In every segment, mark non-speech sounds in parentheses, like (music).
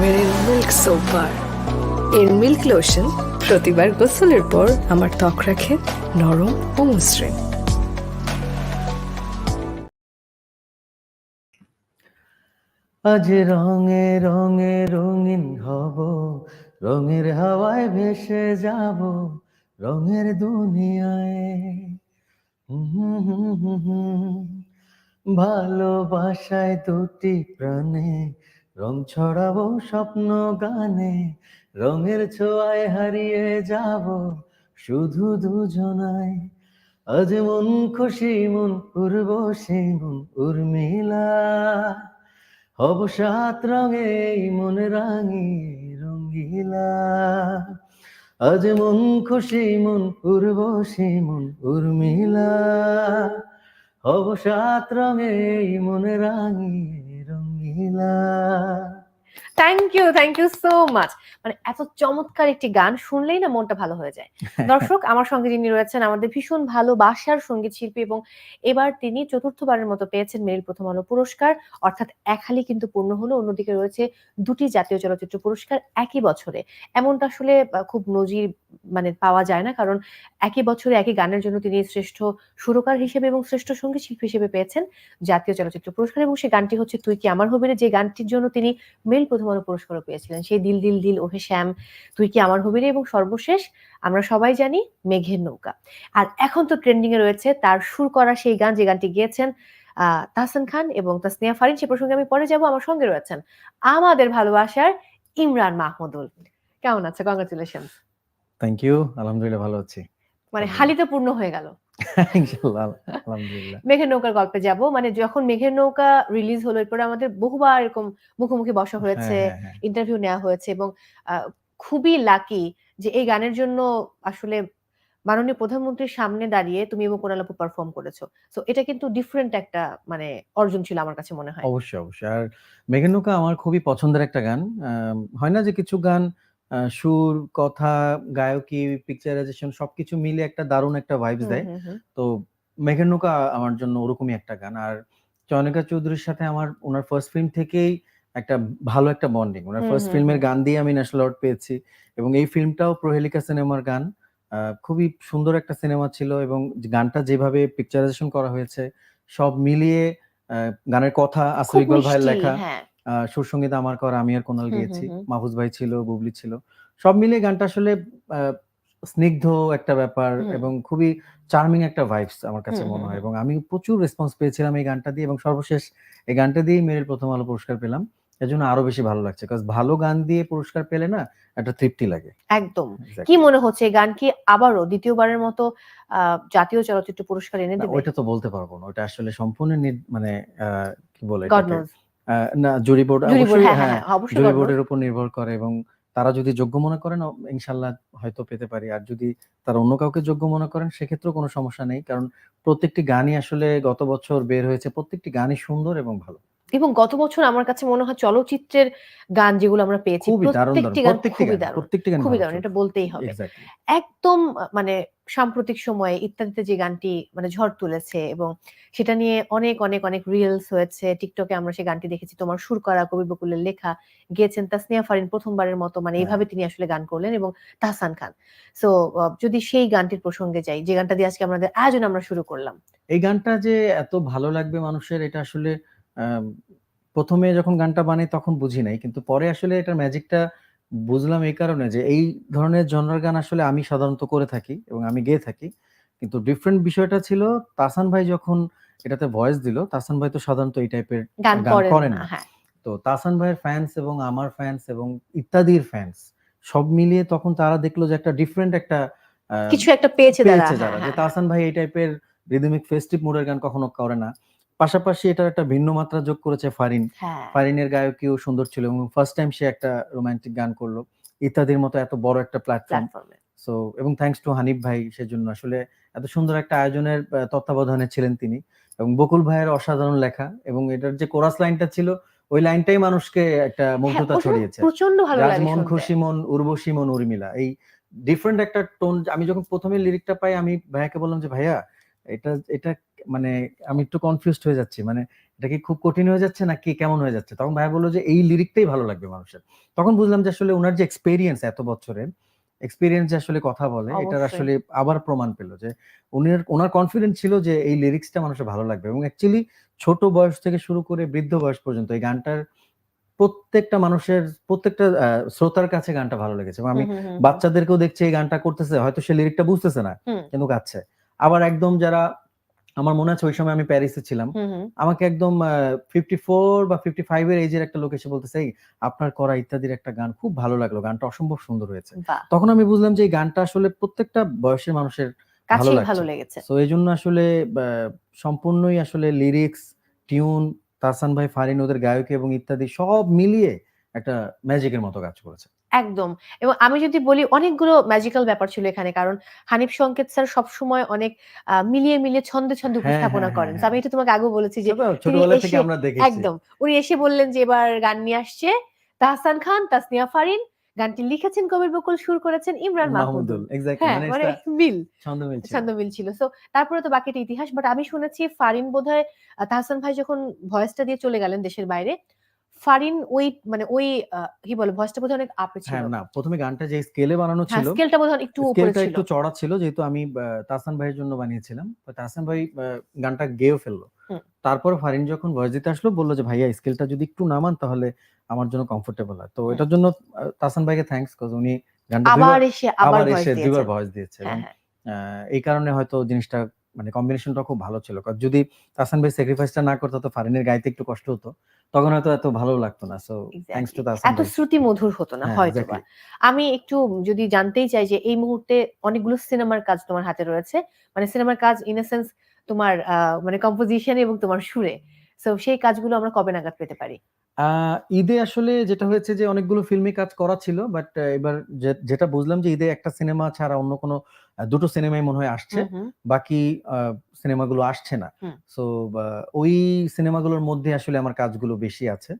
মেরিল milk soap bar এর milk lotion প্রতিবার গোসলের পর আমার ত্বক রাখে নরম ও মসৃণ। আজ রঙে রঙে রঙিন হব, রঙের হাওয়ায় ভেসে যাব, রঙের দুনিয়ায়। হুম হুম হুম হুম। ভালোবাসায় দুটি প্রাণে, রং ছড়াবো স্বপ্ন গানে, রঙের ছোঁয়ায় হারিয়ে যাব শুধু দুজনায় আজ মন খুশি, মন উর্বশী মন উর্মিলা। হব সাত রঙে মন রাঙিয়ে রঙ্গিলা আজ মন খুশি, মন উর্বশী মন উর্মিলা। হব সাত রঙে মনে রাঙিয়ে রঙ্গিলা thank you thank you so much মানে এত চমৎকার একটি গান শুনলেই না মনটা ভালো হয়ে যায়। (laughs) দর্শক আমার সঙ্গে যিনি রয়েছেন আমাদের ভীষণ ভালোবাসার সংগীত শিল্পী এবং এবার তিনি চতুর্থবারের মতো পেয়েছেন মেরিল প্রথম আলো পুরস্কার। অর্থাৎ এক হালি কিন্তু পূর্ণ হলো। অন্যদিকে রয়েছে দুটি জাতীয় চলচ্চিত্র পুরস্কার একই বছরে। এমনটা আসলে খুব নজির মানে পাওয়া যায় না। কারণ একই বছরে একই গানের জন্য তিনি শ্রেষ্ঠ সুরকার হিসেবে এবং শ্রেষ্ঠ সংগীত শিল্পী হিসেবে পেয়েছেন জাতীয় চলচ্চিত্র পুরস্কার। এবং সেই গানটি হচ্ছে তুই কি আমার হবে যে গানটির জন্য তিনি মেল প্রথম আলো পুরস্কারও পেয়েছিলেন। সেই দিল দিল দিল, ওহে শ্যাম, তুই কি আমার হবি রে এবং সর্বশেষ, আমরা সবাই জানি মেঘের নৌকা। আর এখন তো ট্রেন্ডিং এ রয়েছে, তার সুর করা সেই গান, যে গানটি গিয়েছেন তাহসান খান এবং তাসনিয়া ফারিন, সে প্রসঙ্গে আমি পরে যাব, আমার সঙ্গে রয়েছেন আমাদের ভালোবাসার ইমরান মাহমুদুল। কেমন আছে? কংগ্রাচুলেশন থ্যাংক ইউ আলহামদুলিল্লাহ ভালো আছি। মানে। হালিতে পূর্ণ হয়ে গেল। মেঘের নৌকার গল্পে যাব মানে যখন মেঘের নৌকা রিলিজ হলো এরপরে আমাদের বহুবার এরকম মুখোমুখি বসা হয়েছে হ্যাঁ, হ্যাঁ, হ্যাঁ। ইন্টারভিউ নেওয়া হয়েছে এবং খুবই লাকি যে এই গানের জন্য আসলে মাননীয় প্রধানমন্ত্রীর সামনে দাঁড়িয়ে তুমি এবং কোনাল আপু পারফর্ম করেছ। তো এটা কিন্তু ডিফারেন্ট একটা মানে অর্জন ছিল আমার কাছে মনে হয়। অবশ্যই অবশ্যই। আর মেঘের নৌকা আমার খুবই পছন্দের একটা গান। হয় না যে কিছু গান আহ, সুর কথা গায়কী পিকচারাইজেশন সবকিছু মিলে একটা দারুণ একটা ভাইবস হুম, দেয়। হুম, হুম। তো মেঘের নৌকা আমার জন্য ওরকমই একটা গান। আর চয়নিকা চৌধুরীর সাথে আমার ওনার ফার্স্ট ফিল্ম থেকেই একটা ভালো একটা বন্ডিং ওনার হুম, ফার্স্ট হুম, ফিল্মের হুম। গান দিয়ে আমি ন্যাশনাল অ্যাওয়ার্ড পেয়েছি এবং এই ফিল্মটাও প্রহেলিকা সিনেমার গান। খুবই সুন্দর একটা সিনেমা ছিল এবং গানটা যেভাবে পিকচারাইজেশন করা হয়েছে সব মিলিয়ে গানের কথা আসল খুব ইকবাল ভাইয়ের মিষ্টি লেখা। হ্যাঁ। আহ, সুর সংগীত আমার করা আমি আর কোনাল গিয়েছি। মাহফুজ ভাই ছিল বুবলি ছিল। সব মিলিয়ে গানটা আসলে স্নিগ্ধ একটা ব্যাপার এবং খুবই চার্মিং একটা ভাইবস আমার কাছে মনে হয় এবং আমি প্রচুর রেসপন্স পেয়েছিলাম এই গানটা দিয়ে এবং সর্বশেষ এই গানটা দিয়েই মেরিল প্রথম আলো পুরস্কার পেলাম। এর জন্য আরও বেশি ভালো লাগছে কারণ ভালো গান দিয়ে পুরস্কার পেলে না একটা তৃপ্তি লাগে। একদম। কি মনে হচ্ছে এই গান কি আবারও দ্বিতীয়বারের মতো আহ, জাতীয় চলচ্চিত্র পুরস্কার এনে দেবে? ওইটা তো বলতে পারব না ওটা আসলে সম্পূর্ণ মানে আহ, কি বলে না জুরি বোর্ড অবশ্যই হ্যাঁ হ্যাঁ হ্যাঁ হ্যাঁ, জুরি বোর্ডের উপর নির্ভর করে এবং তারা যদি যোগ্য মনে করেন ইনশাল্লাহ হয়তো পেতে পারি। আর যদি তারা অন্য কাউকে যোগ্য মনে করেন সেক্ষেত্রেও কোনো সমস্যা নেই কারণ প্রত্যেকটি গানই আসলে গত বছর বের হয়েছে প্রত্যেকটি গানই সুন্দর এবং ভালো। এবং গত বছর আমার কাছে মনে হয় চলচ্চিত্রের গান যেগুলো আমরা পেয়েছি প্রত্যেকটি গান খুবই দারুণ খুবই দারুণ এটা বলতেই হবে। একদম মানে সাম্প্রতিক সময়ে ইত্যাদিতে যে গানটি মানে ঝড় তুলেছে এবং সেটা নিয়ে অনেক অনেক অনেক রিলস হয়েছে। টিকটকে আমরা সেই গানটি দেখেছি। তোমার সুর করা কবি বকুলের লেখা গেয়েছেন তাসনিয়া ফারিন প্রথমবারের মতো মানে হ্যাঁ। এইভাবে তিনি আসলে গান করলেন এবং তাহসান খান। সো যদি সেই গানটির প্রসঙ্গে যাই যে গানটা দিয়ে আজকে আমাদের আয়োজন আমরা শুরু করলাম। এই গানটা যে এত ভালো লাগবে মানুষের এটা আসলে প্রথমে যখন গানটা বানাই তখন বুঝি নাই। কিন্তু পরে আসলে এটার ম্যাজিকটা বুঝলাম এই কারণে যে এই ধরনের জনরার গান আসলে আমি সাধারণত করে থাকি এবং আমি গেয়ে থাকি। কিন্তু ডিফারেন্ট বিষয়টা ছিল তাসান ভাই যখন এটাতে ভয়েস দিল তাসান ভাই তো সাধারণত এই টাইপের গান করেন না। হ্যাঁ। তো তাসান ভাইয়ের ফ্যান্স এবং আমার ফ্যান্স এবং ইত্যাদির ফ্যান্স সব মিলিয়ে তখন তারা দেখল যে একটা ডিফারেন্ট একটা কিছু একটা পেয়েছে তারা হ্যাঁ, যে তাসান ভাই এই টাইপের রিদমিক ফেস্টিভ মোডের গান কখনো করে না। পাশাপাশি এটার একটা ভিন্ন মাত্রা যোগ করেছে ফারিন। হ্যাঁ। ফারিনের গায়কীও সুন্দর ছিল এবং ফার্স্ট টাইম সে একটা রোমান্টিক গান করল। ইত্যাদির মতো এত বড় একটা প্ল্যাটফর্ম সো এবং থ্যাঙ্কস টু হানিফ ভাই সেজন্য আসলে এত সুন্দর একটা আয়োজনের তত্ত্বাবধানে ছিলেন তিনি। এবং বকুল ভাইয়ের অসাধারণ লেখা এবং এটার যে কোরাস লাইনটা ছিল ওই লাইনটাই মানুষকে একটা মুগ্ধতা ছড়িয়েছে। প্রচণ্ড ভালো লাগে মন খুশি মন উর্বশী মন উর্মিলা এই ডিফারেন্ট একটা টোন আমি যখন প্রথমে লিরিকটা পাই আমি ভাইয়াকে বললাম যে ভাইয়া এটা এটা মানে আমি একটু কনফিউজড হয়ে যাচ্ছি। মানে এটা কি খুব কঠিন হয়ে যাচ্ছে নাকি কেমন হয়ে যাচ্ছে? তখন ভাইয়া বলল যে এই লিরিকটাই ভালো লাগবে মানুষের। তখন বুঝলাম যে আসলে ওনার যে এক্সপেরিয়েন্স এত বছরের এক্সপিরিয়েন্স যে আসলে কথা বলে এটার অবশ্যই। আসলে আবার প্রমাণ পেল যে উনার ওনার কনফিডেন্স ছিল যে এই লিরিক্সটা মানুষের ভালো লাগবে এবং অ্যাকচুয়ালি ছোট বয়স থেকে শুরু করে বৃদ্ধ বয়স পর্যন্ত এই গানটার প্রত্যেকটা মানুষের প্রত্যেকটা আহ, শ্রোতার কাছে গানটা ভালো লেগেছে এবং আমি বাচ্চাদেরকেও দেখছি এই গানটা করতেছে হয়তো সে লিরিকটা বুঝতেছে না। কিন্তু গাচ্ছে। আবার একদম যারা আমার মনে আছে ওই সময় আমি প্যারিসে ছিলাম। আমাকে একদম ফিফটি ফোর বা ফিফটি ফাইভ এর এজের একটা লোক এসে বলতেছে আপনার করা ইত্যাদির একটা গান খুব ভালো লাগল গানটা অসম্ভব সুন্দর হয়েছে। তখন আমি বুঝলাম যে এই গানটা আসলে প্রত্যেকটা বয়সের মানুষের ভালো লাগছে। তো এই জন্য আসলে আহ, সম্পূর্ণই আসলে লিরিক্স টিউন তাসান ভাই ফারিন ওদের গায়ক এবং ইত্যাদি সব মিলিয়ে একটা ম্যাজিকের মতো কাজ করেছে। একদম। এবং আমি যদি বলি অনেকগুলো ম্যাজিক্যাল ব্যাপার ছিল এখানে কারণ হানিফ সংকেত স্যার সবসময় অনেক আহ, মিলিয়ে মিলিয়ে ছন্দে ছন্দে হ্যাঁ, উপস্থাপনা হ্যাঁ, করেন। হ্যাঁ, তো আমি এটা তোমাকে আগেও বলেছি যে ছোট- ছোটবেলা থেকে এসে- আমরা দেখেছি। একদম উনি এসে বললেন যে এবার গান নিয়ে আসছে তাহসান খান তাসনিয়া ফারিন গানটি লিখেছেন কবির বকুল সুর করেছেন ইমরান মাহমুদুল মাহমুদুল এক্স্যাক্টলি হ্যাঁ মানে মানে মিল ছন্দ মিলছে ছন্দ মিল ছিল। সো তারপরে তো বাকিটা ইতিহাস বাট আমি শুনেছি ফারিন বোধহয় আহ, তাহসান ভাই যখন ভয়েসটা দিয়ে চলে গেলেন দেশের বাইরে ফারিন ওই মানে ওই কি বলে ভয়েসটা বোধহয় অনেক আপে ছিল। হ্যাঁ না প্রথমে গানটা যে স্কেলে বানানো হ্যাঁ ছিল স্কেলটা বোধহয় একটু উপরে ছিল। একটু চড়া ছিল যেহেতু আমি তাহসান ভাইয়ের জন্য বানিয়েছিলাম। তো তাহসান ভাই গানটা গেয়েও ফেলল। তারপর ফারিন যখন ভয়েস দিতে আসলো বলল যে ভাইয়া স্কেলটা যদি একটু নামান তাহলে আমার জন্য কমফোর্টেবল হয়। তো। এটার জন্য আহ, তাহসান ভাইকে থ্যাঙ্কস কজ উনি গানটা আবার এসে আবার এসে দিয়েছেন ভয়েস দিয়েছে। হ্যাঁ এই কারণে হয়তো জিনিসটা মানে কম্বিনেশনটা খুব ভালো ছিল। কারণ যদি তাহসান ভাই স্যাক্রিফাইসটা না করতো তো ফারিনের গাইতে একটু কষ্ট হতো। তখন হয়তো এত ভালো লাগতো না সো থ্যাঙ্কস টু Exactly. এত শ্রুতি মধুর হতো না হ্যাঁ, হয়তো আমি একটু যদি জানতেই চাই যে এই মুহূর্তে অনেকগুলো সিনেমার কাজ তোমার হাতে রয়েছে মানে সিনেমার কাজ ইন এ সেন্স তোমার মানে কম্পোজিশন এবং তোমার সুরে। সো সেই কাজগুলো আমরা কবে নাগাদ পেতে পারি? আহ, ঈদে আসলে যেটা হয়েছে যে অনেকগুলো ফিল্মে কাজ করা ছিল বাট এবার যেটা বুঝলাম যে ঈদে একটা সিনেমা ছাড়া অন্য কোনো দুটো সিনেমাই মনে হয় আসছে। বাকি সিনেমাগুলো আসছে না। সো ওই সিনেমাগুলোর মধ্যে আসলে আমার কাজগুলো বেশি আছে।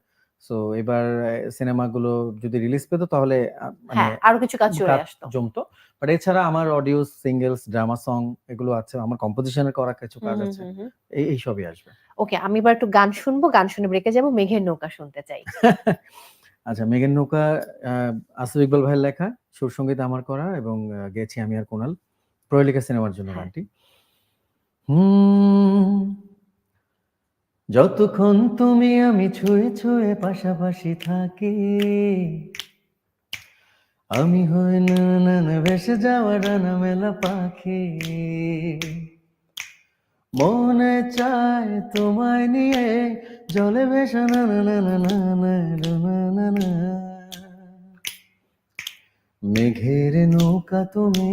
সো এবার সিনেমাগুলো যদি রিলিজ পেতো তাহলে মানে হ্যাঁ আরও কিছু কাজ চলে আসতো। জমতো। বাট এছাড়া আমার অডিও সিঙ্গেলস ড্রামা সং এগুলো আছে। আমার কম্পোজিশনের করা কিছু কাজ আছে। এই এই সবই আসবে। ওকে আমি এবার একটু গান শুনব। গান শুনে ব্রেকে যাব। মেঘের নৌকা শুনতে চাই। (laughs) আচ্ছা মেঘের নৌকা আসিফ ইকবাল ভাইয়ের লেখা। সুর সংগীত আমার করা এবং গেছি আমি আর কোনাল। প্রহেলিকা সিনেমার জন্য হ্যাঁ। গানটি। হুম। যতক্ষণ তুমি আমি ছুঁয়ে ছুঁয়ে পাশাপাশি থাকি, আমি হই না না না ভেসে যাওয়া ডানা মেলা পাখি। মনে চায় তোমায় নিয়ে জলে ভেসে না না না না না না না না। মেঘের নৌকা তুমি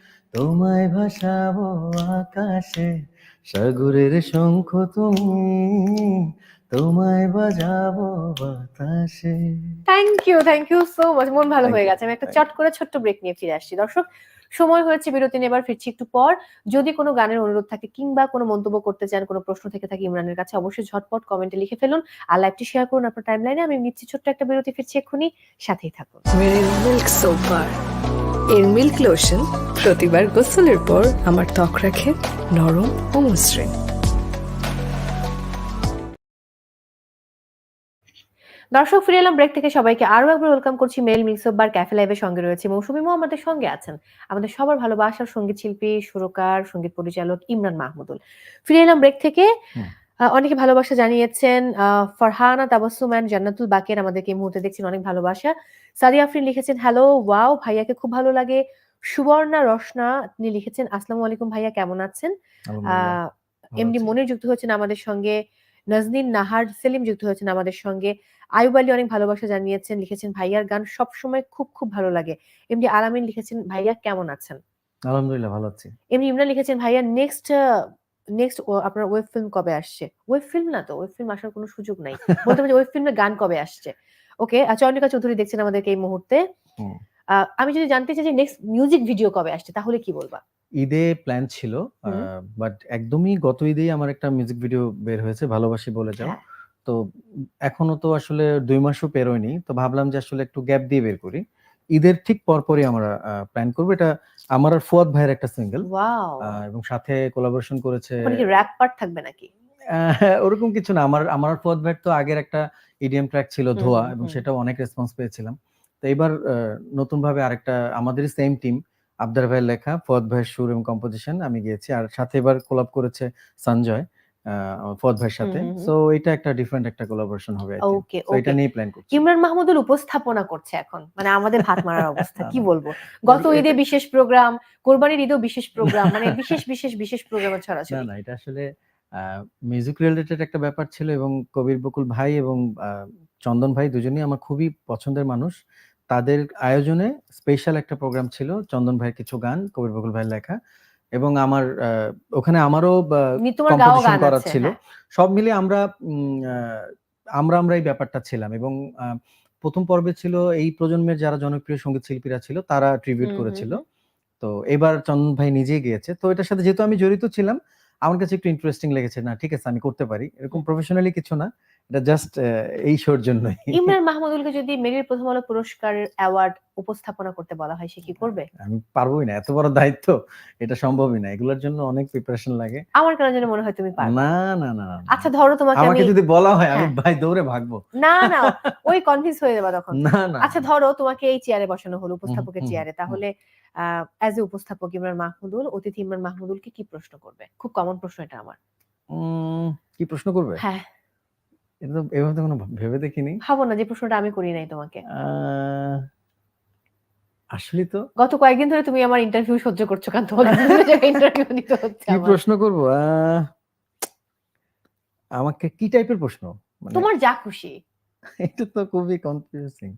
তোমায় ভাসাবো আকাশে সাগরের শঙ্খ তুমি তোমায় বাজাবো বাতাসে। Thank you thank you so much মন ভালো হয়ে গেছে। আমি একটা চট করে ছোট্ট ব্রেক নিয়ে ফিরে আসছি। দর্শক সময় হয়েছে বিরতি নেবার ফিরছি একটু পর। যদি কোনো গানের অনুরোধ থাকে কিংবা কোনো মন্তব্য করতে চান কোনো প্রশ্ন থেকে থাকে ইমরানের কাছে অবশ্যই ঝটপট কমেন্টে লিখে ফেলুন আর লাইভটি শেয়ার করুন আপনার টাইম লাইনে আমি নিচ্ছি ছোট্ট একটা বিরতি ফিরছি এক্ষুনি। সাথেই থাকুন। মিল্ক সোপার এর মিল্ক লোশন প্রতিবার গোসলের পর আমার ত্বক রাখে নরম ও মসৃণ। দর্শক ফিরে এলাম ব্রেক থেকে। সবাইকে আরও একবার ওয়েলকাম করছি মেল মিক্স বার ক্যাফে লাইভের সঙ্গে রয়েছে মৌসুমী আমাদের সঙ্গে আছেন আমাদের সবার ভালোবাসার সংগীত শিল্পী সুরকার সংগীত পরিচালক ইমরান মাহমুদুল। ফিরে এলাম ব্রেক থেকে। অনেকে ভালোবাসা জানিয়েছেন ফারহানা তাবাসুম অ্যান্ড জান্নাতুল বাকের আমাদেরকে এই মুহূর্তে দেখছেন অনেক ভালোবাসা। সাদি আফরিন লিখেছেন হ্যালো ওয়াও ভাইয়াকে খুব ভালো লাগে। সুবর্ণা রসনা তিনি লিখেছেন আসসালামু আলাইকুম ভাইয়া কেমন আছেন? এমডি মনির যুক্ত হয়েছেন আমাদের সঙ্গে নাজনীন নাহার সেলিম যুক্ত হয়েছেন আমাদের সঙ্গে আয়ুব আলী অনেক ভালোবাসা জানিয়েছেন লিখেছেন ভাইয়ার গান সবসময় খুব খুব ভালো লাগে। এমডি আলামিন লিখেছেন ভাইয়া কেমন আছেন? আলহামদুলিল্লাহ ভালো আছি। এমনি ইমরান লিখেছেন ভাইয়া নেক্সট নেক্সট আপনার ওয়েব ফিল্ম কবে আসছে? ওয়েব ফিল্ম না তো ওয়েব ফিল্ম আসার কোনো সুযোগ নাই। বলতে পারি ওয়েব ফিল্মের গান কবে আসছে? ওকে চন্দ্রিকা চৌধুরী দেখছেন আমাদেরকে এই মুহূর্তে। আমি যদি জানতে চাই যে নেক্সট মিউজিক ভিডিও কবে আসছে তাহলে কি বলবা? ঈদে প্ল্যান ছিল। বাট একদমই গত ঈদেই আমার একটা মিউজিক ভিডিও বের হয়েছে ভালোবাসি বলে যাও। হ্যাঁ। তো এখনও তো আসলে দুই মাসও পেরোয়নি তো ভাবলাম যে আসলে একটু গ্যাপ দিয়ে বের করি। ঈদের ঠিক পরপরই আমরা প্ল্যান করব। এটা আমার আর ফুয়াদ ভাইয়ের একটা সিঙ্গেল ওয়াও এবং সাথে কোলাবোরেশন করেছে ওখানে কি র্যাপ পার্ট থাকবে নাকি? ওরকম কিছু না। আমার আমার ফুয়াদ ভাইয়ের তো আগের একটা ইডিএম ট্র্যাক ছিল ধোয়া এবং সেটা সেটাও অনেক রেসপন্স পেয়েছিলাম। তো এবার নতুন ভাবে আরেকটা আমাদেরই সেম টিম আবদার ভাইয়ের লেখা ফুয়াদ ভাইয়ের সুর এবং কম্পোজিশন আমি গিয়েছি। আর সাথে এবার কোলাপ করেছে সঞ্জয়। ফুয়াদ ভাইয়ের সাথে। সো এটা একটা ডিফারেন্ট একটা কোলাবোরেশন হবে ওকে তো এটা নিয়ে প্ল্যান করছি। ইমরান মাহমুদুল উপস্থাপনা করছে এখন। মানে আমাদের ভাত মারার অবস্থা কি বলব? গত ঈদে বিশেষ প্রোগ্রাম কোরবানির ঈদেও বিশেষ প্রোগ্রাম মানে বিশেষ বিশেষ বিশেষ প্রোগ্রামের না ছড়াছড়ি। না এটা আসলে মিউজিক রিলেটেড একটা ব্যাপার ছিল এবং কবির বকুল ভাই এবং চন্দন ভাই দুজনেই আমার খুবই পছন্দের মানুষ। তাদের আয়োজনে স্পেশাল একটা প্রোগ্রাম ছিল চন্দন ভাইয়ের কিছু গান কবির বকুল ভাইয়ের লেখা। এবং আমার ওখানে আমারও নি- তোমার গাও কম্পোজিশন গান করা ছিল। হ্যাঁ। সব মিলে আমরা আমরা আমরা এই ব্যাপারটা ছিলাম এবং প্রথম পর্বে ছিল এই প্রজন্মের যারা জনপ্রিয় সংগীত শিল্পীরা ছিল তারা ট্রিবিউট করেছিল। তো এবার চন্দন ভাই নিজেই গিয়েছে। তো এটার সাথে যেহেতু আমি জড়িত ছিলাম আমার কাছে একটু ইন্টারেস্টিং লেগেছে না ঠিক আছে আমি করতে পারি। এরকম প্রফেশনালি কিছু না। এটা জাস্ট এই শোর জন্যই। ইমরান মাহমুদুলকে যদি মেরিল প্রথম আলো পুরস্কারের অ্যাওয়ার্ড উপস্থাপনা করতে বলা হয় সে কি করবে? আমি পারবোই না এত বড় দায়িত্ব এটা সম্ভবই না। এগুলোর জন্য অনেক প্রিপারেশন লাগে। আমার কেন যেন মনে হয় তুমি পারবে? না না না। আচ্ছা ধরো তোমাকে আমি আমাকে যদি বলা হয় আমি হ্যাঁ। ভাই দৌড়ে ভাগবো। না না ওই কনভিন্স হয়ে যাবে তখন। না না আচ্ছা ধরো তোমাকে এই চেয়ারে বসানো হলো উপস্থাপকের চেয়ারে। তাহলে অ্যাজ এ উপস্থাপক ইমরান মাহমুদুল অতিথি ইমরান মাহমুদুলকে কি প্রশ্ন করবে? খুব কমন প্রশ্ন এটা আমার। কি প্রশ্ন করবে? হ্যাঁ। এটা তো এভাবে তো কোনো ভেবে দেখিনি। ভাবো না যে প্রশ্নটা আমি করি নাই তোমাকে। আসলে তো গত কয়েকদিন ধরে তুমি আমার ইন্টারভিউ সহ্য করছ কারণ তোমাকে ইন্টারভিউ নিতে হচ্ছে কি প্রশ্ন করব? আমাকে কি টাইপের প্রশ্ন? মানে তোমার যা খুশি। (laughs) এটা তো খুবই কনফিউজিং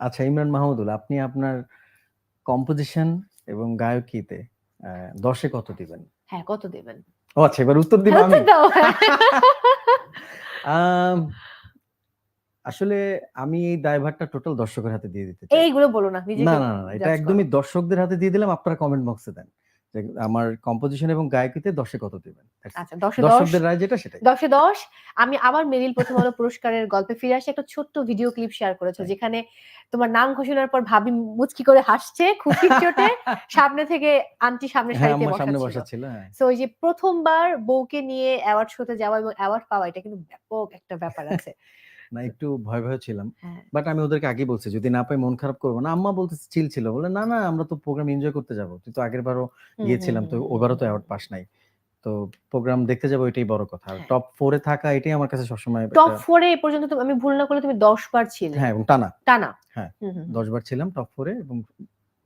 আচ্ছা ইমরান মাহমুদুল আপনি আপনার কম্পোজিশন এবং গায়কিতে দশে কত দিবেন? হ্যাঁ কত দেবেন? ও আচ্ছা এবার উত্তর দিব আমি? উত্তর (laughs) আসলে আমি এই দায়ভারটা টোটাল দর্শকের হাতে দিয়ে দিতে চাই। এইগুলো বলো না না না এটা একদমই দর্শকদের হাতে দিয়ে দিলাম আপনারা কমেন্ট বক্সে দেন। আমার কম্পোজিশন এবং গায়কিতে দশে কত দিবেন? আচ্ছা দশে দর্শকদের রায় যেটা সেটাই। দশে দশ। আমি আবার মেরিল প্রথম আলো পুরস্কারের গল্পে ফিরে আসি একটা ছোট্ট ভিডিও ক্লিপ শেয়ার করেছ। যেখানে তোমার নাম ঘোষণার পর ভাবি মুচকি করে হাসছে খুশির চোটে সামনে থেকে আন্টি সামনে হ্যাঁ সারিতে সামনে বসা বসা ছিল হ্যাঁ। সো ওই যে প্রথমবার বউকে নিয়ে অ্যাওয়ার্ড শোতে যাওয়া এবং অ্যাওয়ার্ড পাওয়া এটা কিন্তু ব্যাপক একটা ব্যাপার আছে। না একটু ভয় ভয় ছিলাম। হ্যাঁ। বাট আমি ওদেরকে আগে বলছি যদি না পাই মন খারাপ করব না। আম্মা বলতে চিল ছিল। বলে না না আমরা তো প্রোগ্রাম এনজয় করতে যাব। তুই তো আগের বারও হুম, গিয়েছিলাম তো হুম, ওবারও তো অ্যাওয়ার্ড পাস নাই। তো প্রোগ্রাম দেখতে যাব এটাই বড় কথা। আর হ্যাঁ। টপ ফোরে থাকা এটাই আমার কাছে সবসময় টপ একটা- ফোরে এ পর্যন্ত তুমি- আমি ভুল না করলে তুমি দশ বার ছিলে। হ্যাঁ এবং টানা। টানা। হ্যাঁ, হুম, হুম, হুম। দশ বার ছিলাম টপ ফোরে এবং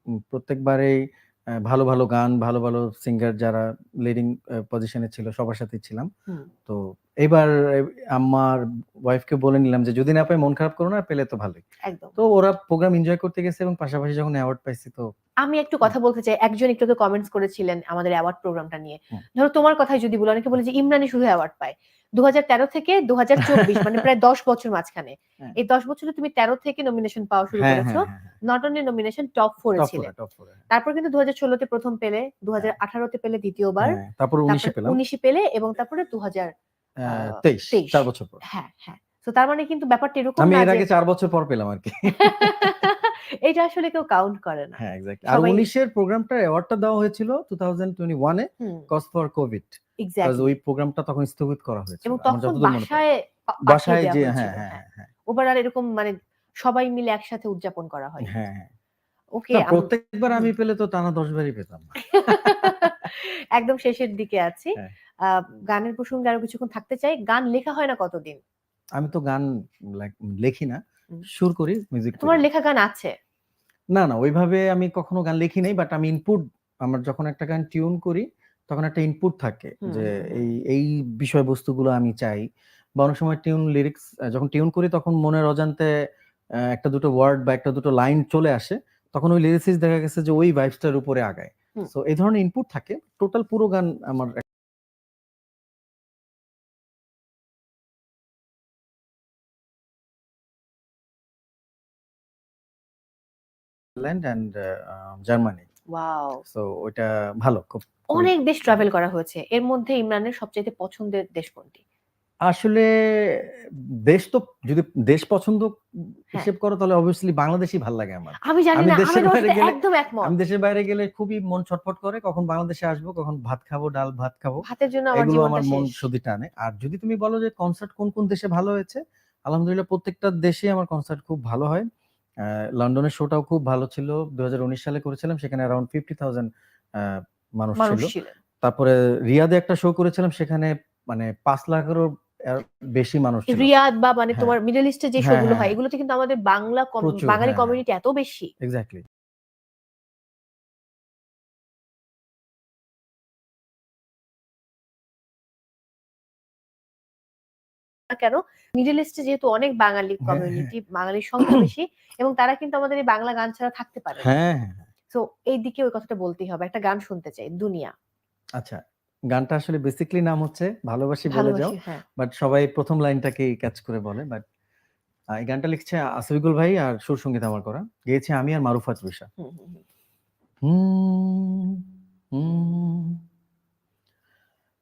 উম প্রত্যেকবারেই আহ, ভালো ভালো গান ভালো ভালো সিঙ্গার যারা লিডিং পজিশনে ছিল সবার সাথেই ছিলাম। হুম। তো এবার আমার ওয়াইফকে বলে নিলাম যে যদি না পাই মন খারাপ করো না পেলে তো ভালোই। একদম। তো ওরা প্রোগ্রাম এনজয় করতে গেছে এবং পাশাপাশি যখন অ্যাওয়ার্ড পাইছি তো আমি একটু কথা বলতে চাই। একজন একটু কমেন্টস করেছিলেন আমাদের অ্যাওয়ার্ড প্রোগ্রামটা নিয়ে। ধরো তোমার কথাই যদি বলো অনেকে বলে যে ইমরানি শুধু অ্যাওয়ার্ড পায়। দুহাজার তেরো থেকে দু মানে প্রায় দশ বছর মাঝখানে। হ্যাঁ। এই দশ বছরে তুমি তেরো থেকে নমিনেশন পাওয়া শুরু হ্যাঁ করেছ। হ্যাঁ হ্যাঁ নট অনলি নমিনেশন টপ ফোরে ছিলে। ফোরে তারপর কিন্তু দু হাজার ষোলোতে প্রথম পেলে দু হাজার আঠারোতে পেলে দ্বিতীয়বার হ্যাঁ, তারপর উনিশে পেলে এবং তারপরে দু হাজার তেইশ। চার বছর পর। হ্যাঁ হ্যাঁ। তো তার মানে কিন্তু ব্যাপারটা এরকম আমি এর আগে চার বছর পর পেলাম আর কি। (laughs) এটা আসলে কেউ কাউন্ট করে না। হ্যাঁ এক্স্যাক্টলি আর সবাই- উনিশের প্রোগ্রামটা অ্যাওয়ার্ডটা দেওয়া হয়েছিল টু থাউজেন্ড টোয়েন্টি ওয়ানে কজ ফর কোভিড এক্স্যাক্টলি ওই প্রোগ্রামটা তখন স্থগিত করা হয়েছিল। এবং তখন। বাসায় বাসায় যে হ্যাঁ হ্যাঁ হ্যাঁ। হ্যাঁ। আর এরকম মানে সবাই মিলে একসাথে উদযাপন করা হয়। হ্যাঁ হ্যাঁ। ওকে প্রত্যেকবার আমি পেলে তো টানা দশ বারই পেতাম। (laughs) একদম শেষের দিকে আছি। হ্যাঁ। গানের প্রসঙ্গে আরও কিছুক্ষণ থাকতে চাই। গান লেখা হয় না কতদিন? আমি তো গান লেখ- না। সুর করি মিউজিক তোমার লেখা গান আছে? না না ওইভাবে আমি কখনো গান লিখি নাই বাট আমি ইনপুট আমার যখন একটা গান টিউন করি তখন একটা ইনপুট থাকে যে। এই এই বিষয়বস্তুগুলো আমি চাই। বা অনেক সময় টিউন লিরিক্স যখন টিউন করি তখন মনের অজান্তে একটা দুটো ওয়ার্ড বা একটা দুটো লাইন চলে আসে তখন ওই লিরিক্সিস দেখা গেছে যে ওই ভাইবসটার উপরে আগায়। সো এই ধরনের ইনপুট থাকে টোটাল পুরো গান আমার অ্যান্ড জার্মানি ওয়াও সো ওইটা ভালো খুব অনেক দেশ ট্রাভেল করা হয়েছে। এর মধ্যে ইমরানের সবচেয়ে পছন্দের দেশ কোনটি? আসলে দেশ তো যদি দেশ পছন্দ হ্যাঁ। হিসেব করো তাহলে অবভিয়াসলি বাংলাদেশই ভালো লাগে আমার। আমি জানি না দেশের বাইরে গেলে- একদম একমত। আমি দেশের বাইরে গেলে খুবই মন ছটফট করে কখন বাংলাদেশে আসব কখন ভাত খাব ডাল ভাত খাব। ভাতের জন্য আমার জীবনটা আমার মন সদি টানে। আর যদি তুমি বলো যে কনসার্ট কোন কোন দেশে ভালো হয়েছে আলহামদুলিল্লাহ প্রত্যেকটা দেশে আমার কনসার্ট খুব ভালো হয়। লন্ডনের শোটাও খুব ভালো ছিল। দুই হাজার উনিশ সালে করেছিলাম সেখানে অ্যারাউন্ড ফিফটি থাউজেন্ড মানুষ ছিল। তারপরে রিয়াদে একটা শো করেছিলাম সেখানে মানে পাঁচ লাখেরও বেশি মানুষ রিয়াদ বা মানে হ্যাঁ। তোমার মিডল ইস্টে যে হ্যাঁ, শোগুলো হয়। হ্যাঁ। এগুলোতে কিন্তু আমাদের বাংলা বাঙালি হ্যাঁ, কমিউনিটি এত বেশি। এক্স্যাক্টলি না কেন? মিডল ইস্টে যেহেতু অনেক বাঙালি হ্যাঁ, কমিউনিটি বাঙালির সংখ্যা বেশি এবং তারা কিন্তু আমাদের এই বাংলা গান ছাড়া থাকতে পারে হ্যাঁ হ্যাঁ তো এই দিকে ওই কথাটা বলতেই হবে। একটা গান শুনতে চাই দুনিয়া। আচ্ছা গানটা আসলে বেসিক্যালি নাম হচ্ছে ভালোবাসি বলে যাও হ্যাঁ। বাট সবাই প্রথম লাইনটাকেই ক্যাচ করে বলে বাট এই গানটা লিখছে আসফিকুল ভাই আর সুর সংগীত আমার করা। গেয়েছে আমি আর মারুফা তৃষা হুম, হুম, হুম। হুম, হুম।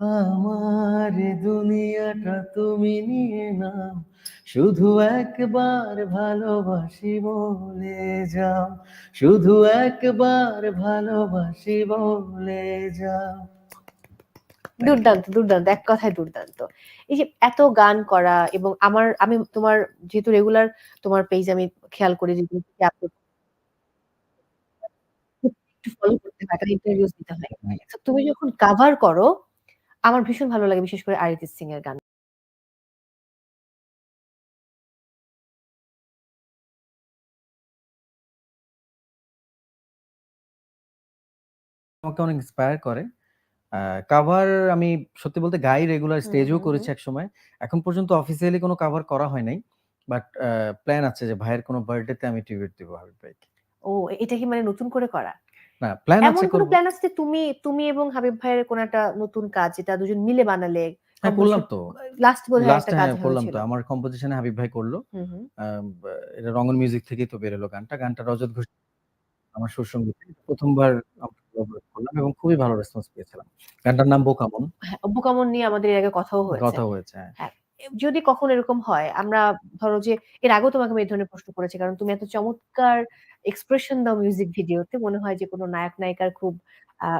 আমার দুনিয়াটা তুমি নিয়ে নাও। শুধু একবার ভালোবাসি বলে যাও। শুধু একবার ভালোবাসি বলে যাও। দুর্দান্ত দুর্দান্ত এক কথায় দুর্দান্ত। এই যে এত গান করা এবং আমার আমি তোমার যেহেতু রেগুলার তোমার পেজ আমি খেয়াল করি যে ফলো করতে হয় দিতে হয়। তুমি যখন কাভার করো আমার ভীষণ ভালো লাগে বিশেষ করে আরিজিৎ সিং এর গান। আমাকে অনেক ইন্সপায়ার করে। কাভার আমি সত্যি বলতে গাই রেগুলার স্টেজও করেছি এক সময় এখন পর্যন্ত অফিসিয়ালি কোনো কাভার করা হয় নাই। বাট প্ল্যান আছে যে ভাইয়ের কোনো বার্থডেতে আমি ট্রিবিউট দিব হাবিব ভাইকে। ও এটা কি মানে নতুন করে করা? না প্ল্যান আছে কোনো প্ল্যান আছে তুমি তুমি এবং হাবিব ভাইয়ের কোন একটা নতুন কাজ যেটা দুজন মিলে বানালে হ্যাঁ করলাম তো। লাস্ট লাস্ট একটা কাজ হ্যাঁ করলাম তো আমার কম্পোজিশনে হাবিব ভাই করল। এটা রঙন মিউজিক থেকেই তো বেরোলো গানটা। গানটা রজত ঘোষ আমার সুরসঙ্গীত প্রথমবার করলাম এবং খুবই ভালো রেসপন্স পেয়েছিলাম। গানটার নাম বোকামন। হ্যাঁ, অব্বু কামন নিয়ে আমাদের এর আগে কথাও হয়েছে। কথা হয়েছে হ্যাঁ। যদি কখনো এরকম হয় আমরা ধরো যে এর আগেও তোমাকে আমি এই ধরনের প্রশ্ন করেছি কারণ তুমি এত চমৎকার এক্সপ্রেশন দাও মিউজিক ভিডিওতে মনে হয় যে কোনো নায়ক নায়িকার খুব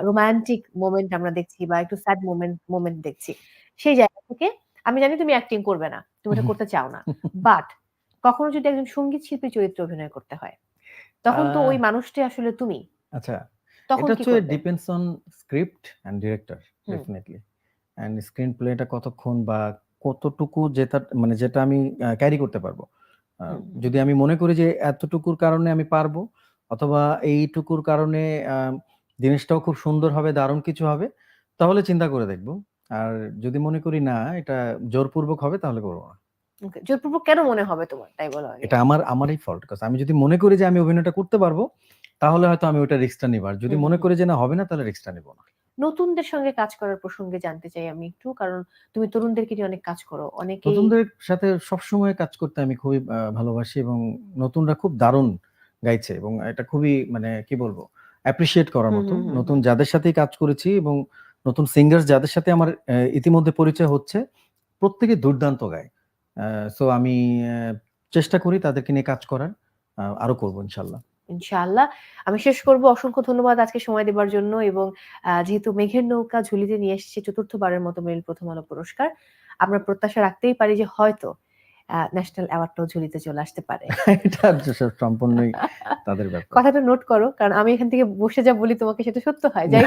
রোমান্টিক মোমেন্ট আমরা দেখছি বা একটু স্যাড মোমেন্ট মোমেন্ট দেখছি। সেই জায়গা থেকে আমি জানি তুমি অ্যাক্টিং করবে না তুমি এটা করতে চাও না। বাট কখনো যদি একজন সংগীত শিল্পী চরিত্রে অভিনয় করতে হয় তখন তো ওই মানুষটি আসলে তুমি। আচ্ছা তখন এটা হচ্ছে depends on script and director. Definitely and screen প্লেটা কতক্ষণ বা কতটুকু যেটা মানে যেটা আমি ক্যারি করতে পারব। যদি আমি মনে করি যে এতটুকুর কারণে আমি পারব অথবা এইটুকুর কারণে জিনিসটাও খুব সুন্দর হবে দারুণ কিছু হবে তাহলে চিন্তা করে দেখব। আর যদি মনে করি না এটা জোরপূর্বক হবে তাহলে করব না। জোরপূর্বক কেন মনে হবে তোমার? তাই বলো এটা আমার আমারই ফল্ট আমি যদি মনে করি যে আমি অভিনয়টা করতে পারব তাহলে হয়তো আমি ওটা রিস্কটা নিব। আর যদি মনে করি যে না হবে না তাহলে রিস্কটা নিব না। নতুনদের সঙ্গে কাজ করার প্রসঙ্গে জানতে চাই আমি একটু কারণ তুমি তরুণদেরকে নিয়ে অনেক কাজ করো অনেকে নতুনদের সাথে সবসময় কাজ করতে আমি খুবই ভালোবাসি এবং নতুনরা খুব দারুণ গাইছে এবং এটা খুবই মানে কি বলব অ্যাপ্রিসিয়েট করার মতো। নতুন যাদের সাথেই কাজ করেছি এবং নতুন সিঙ্গার যাদের সাথে আমার ইতিমধ্যে পরিচয় হচ্ছে প্রত্যেকে দুর্দান্ত গায়। সো আমি চেষ্টা করি তাদেরকে নিয়ে কাজ করার আরও করব ইনশাল্লাহ। ইনশাআল্লাহ। আমি শেষ করব। অসংখ্য ধন্যবাদ আজকে সময় দেওয়ার জন্য এবং যেহেতু মেঘের নৌকা ঝুলিতে নিয়ে এসেছে চতুর্থবারের মতো মেরিল প্রথম আলো পুরস্কার। আমরা প্রত্যাশা রাখতেই পারি যে হয়তো ন্যাশনাল অ্যাওয়ার্ডটাও ঝুলিতে চলে আসতে পারে। এটা সম্পূর্ণই তাদের ব্যাপার। কথাটা নোট করো কারণ আমি এখান থেকে বসে যা বলি তোমাকে সেটা সত্য হয়। যাই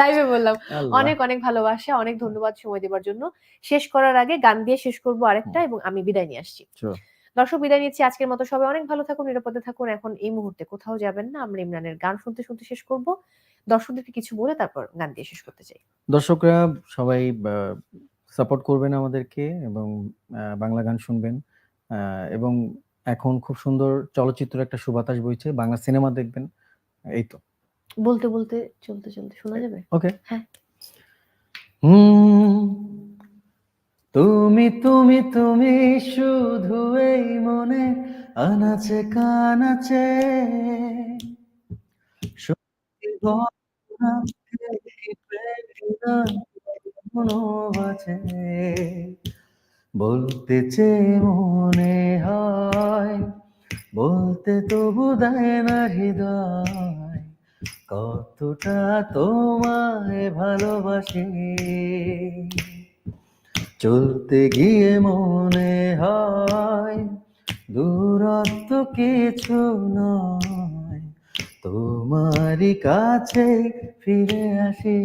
লাইভে বললাম। অনেক অনেক ভালোবাসা অনেক ধন্যবাদ সময় দেওয়ার জন্য। শেষ করার আগে গান দিয়ে শেষ করব আরেকটা এবং আমি বিদায় নিয়ে আসছি. দর্শক বিদায় নিচ্ছি। আজকের মতো সবাই অনেক ভালো থাকুন নিরাপদে থাকুন। এখন এই মুহূর্তে কোথাও যাবেন না। আমরা ইমরানের গান শুনতে শুনতে শেষ করব। দর্শকদেরকে কিছু বলে তারপর গান দিয়ে শেষ করতে চাই। দর্শকরা সবাই সাপোর্ট করবেন আমাদেরকে এবং বাংলা গান শুনবেন। আহ, এবং এখন খুব সুন্দর চলচ্চিত্র একটা সুবাতাস বইছে বাংলা সিনেমা দেখবেন। এই তো। বলতে বলতে চলতে চলতে শোনা যাবে? ওকে হ্যাঁ। হুম। তুমি তুমি তুমি শুধু এই মনে আনাচে, কানাচে। বলতে চেয়ে মনে হয়, বলতে তবু দেয় না হৃদয়, কতটা তোমায় ভালোবাসি চলতে গিয়ে মনে হয় দূরত্ব কিছু নয়। তোমারই কাছে ফিরে আসি।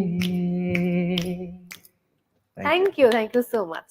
Thank you thank you so much